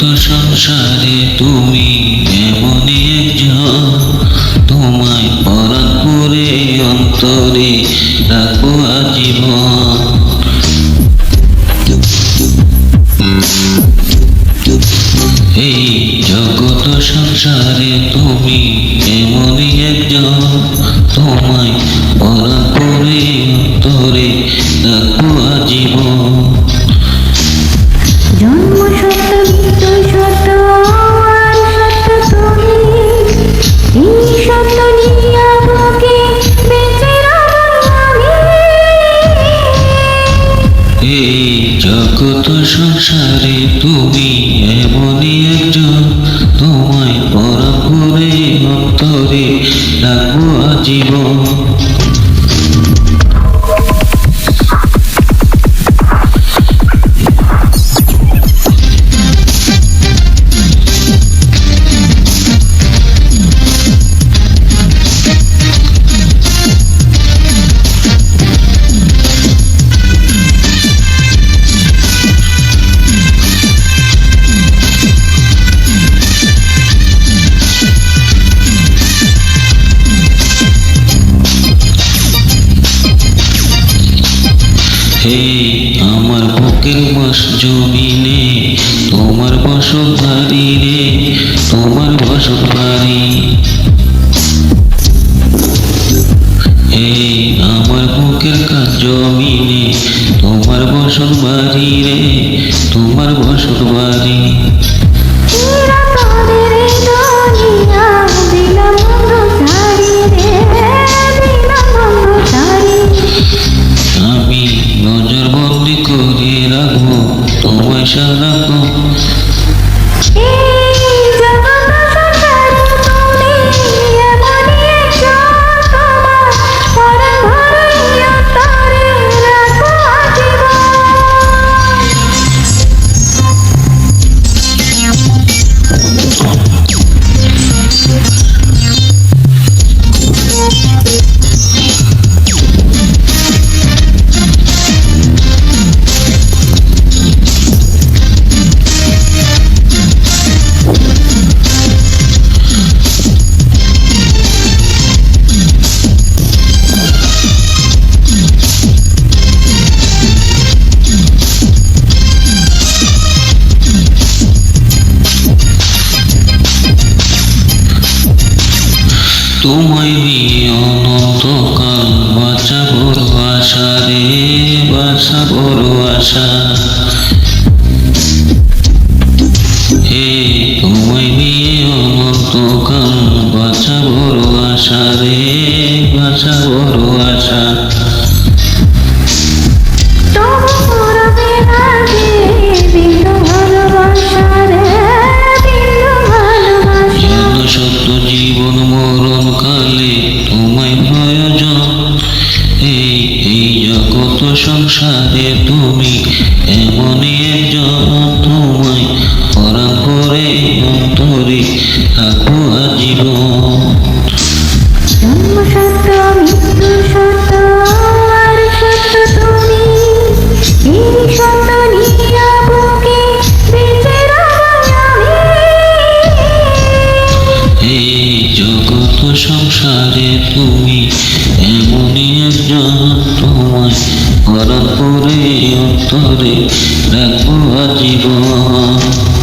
তো সংসারে তুমি এমনই একজন। তোমায় পরাণ করে অন্তরে রাখব আজীবন। এই জগত সংসারে তুমি এমনই একজন। তোমায় পরাণ করে অন্তরে রাখব জগত সংসারে তুমি হে আমার বুকের মাস জমিনে তোমার বসত বাড়ি রে তোমার বসত বাড়ি। হে আমার বুকের কাজ জমিনে তোমার বসত বাড়ি রে তোমার বসত বাড়ি। তোমায় নিয়ে জগত সংসারে তুমি? এমনই একজন তোমায় পরাণ করে অন্তরে রাখব আজীবন। জন্ম সত্য মৃত্যু সত্য আর সত্য তুমি। এই সত্য নিয়ে বুকে বেঁচে আমি। এই জগত সংসারে তুমি তোমায় পরাণ করে অন্তরে রাখব আজীবন।